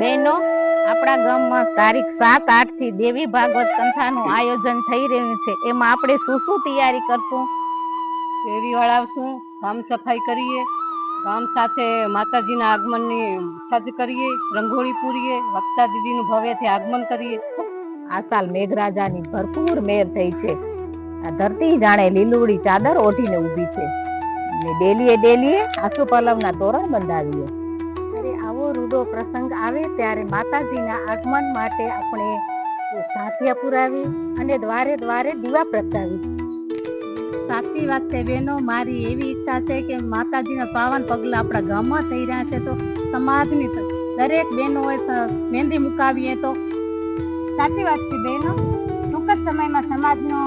બહેનો આપણા ગામમાં તારીખ સાત આઠથી દેવી ભાગવત કથાનું આયોજન થઈ રહ્યું છે. એમાં આપણે શું શું તૈયારી કરશું? દેવી વળાવશું, ગામ સફાઈ કરીએ, ગામ સાથે માતાજીના આગમનની સજ્જ કરીએ, રંગોળી પૂરીએ, વક્તા દીદીનું ભવ્યથી આગમન કરીએ. આ સાલ મેઘરાજાની ભરપૂર મેર થઈ છે. આ ધરતી જાણે લીલુડી ચાદર ઓઢીને ઊભી છે. ને ડેલીએ ડેલીએ આસુ પલવના તોરણ બંધાવીએ. આવો રૂડો પ્રસંગ આવે ત્યારે માતાજીના આગમન માટે આપણે સાથિયા પુરાવી અને દ્વારે દ્વારે દીવા પ્રગટાવી. સાચી વાત છે બેનો મારી એવી ઈચ્છા છે કે માતાજીના પાવન પગલા આપણા ગામમાં થઈ રહ્યા છે તો સમાજની દરેક બહેનોએ મહેંદી મુકાવીએ તો. સાચી વાત છે બહેનો. ટૂંક જ સમયમાં સમાજનો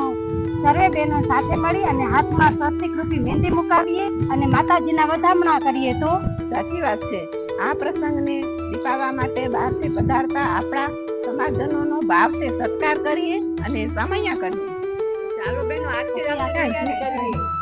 સર્વે બહેનો સાથે મળી અને હાથમાં સ્વસ્તિકૃતિ મહેંદી મુકાવીએ અને માતાજીના વધામણા કરીએ તો સાચી વાત છે. આ પ્રસંગને દીપાવવા માટે બહારથી પધારતા આપણા સમાજજનોનો ભાવથી સત્કાર કરીએ અને સમયા કરીએ. ચાલો બેનો, આજથી કરવી